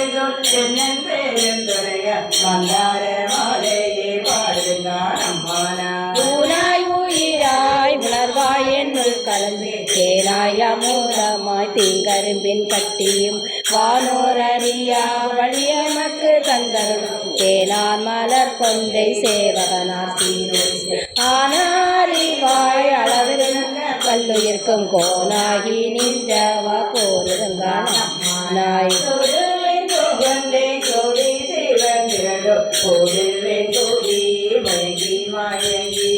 சொல் தென்னன் மந்தார மாலையே பாடுங்க அம்மானா ஊனாய் உயிராய் உணர்வாய் என்னுள் கலந்து தேனாய் அமுதமாய் தீங்கரும்பின் கட்டியும் வானோர் அறியா வழியமக்கு தந்தரும். தேனார் மலர் கொண்டை சேவகனார் சீரோய் ஆனாரிவாய் அளவிருந்த கல்லுயிர்க்கும் கோனாகி நின்றவா கோருதங்கான நாய் சிவந்திரோ ஓடுவேன் மயங்கி மாயங்கி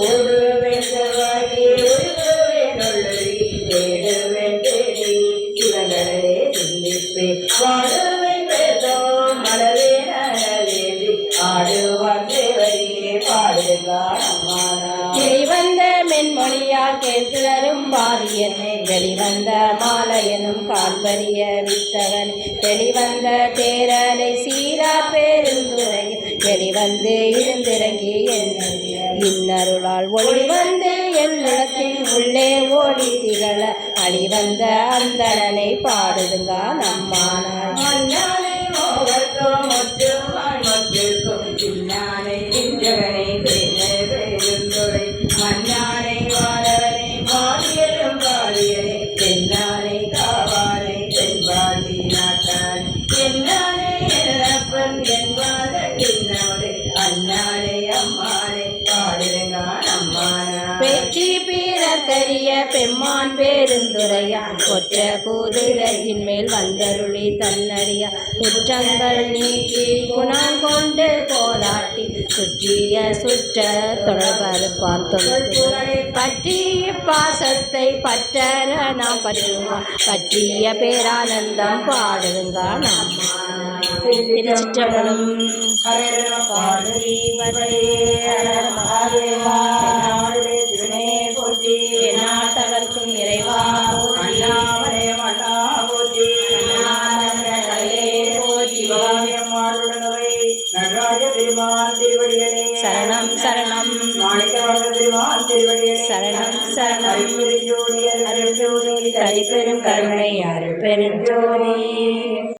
ஓடுவேன் செவ்வாயி ஒழுகுவேன் உள்ளடி தேடுவேன் தேடி சிவங்களே சிந்திப்பேன் வாழுவேன் மலரே ஆடுவான் தேவரியே அம்மானா வெளிவந்த மென்மொழியால் வெளிவந்த மாலையனும் கால்வரிய வித்தவன். வெளிவந்த தேரலை சீரா பெருந்துரையில் இருந்திறங்கி என்ன இன்னருளால் ஒளி வந்து என்னிடத்தில் உள்ளே ஓடி திகழ. அழிவந்த அந்தணனை பாடுதுங்க நம்மான வெற்றி பீரக்கரிய பெம்மான் பேருந்துரையான். கொற்ற குதிரையின் மேல் வந்தருளி தன்னடியா குற்றங்கள் நீக்கி குணம் கொண்டு போராட்டி சுற்றிய சுற்ற தொடர்பருப்பான் தொடர்பு பற்றிய பாசத்தை பற்றற நாம் பற்றுவோம். பற்றிய பேரானந்தம் பாடுங்க நாம் திருச்சிற்றம்பலம் ஹரே சரணம். சரணம் சரணம். அருள் ஜோதி அருள்பெருஞ்சோதி தனிப்பெரும் கருணை அருள் பெருஞ்சோதி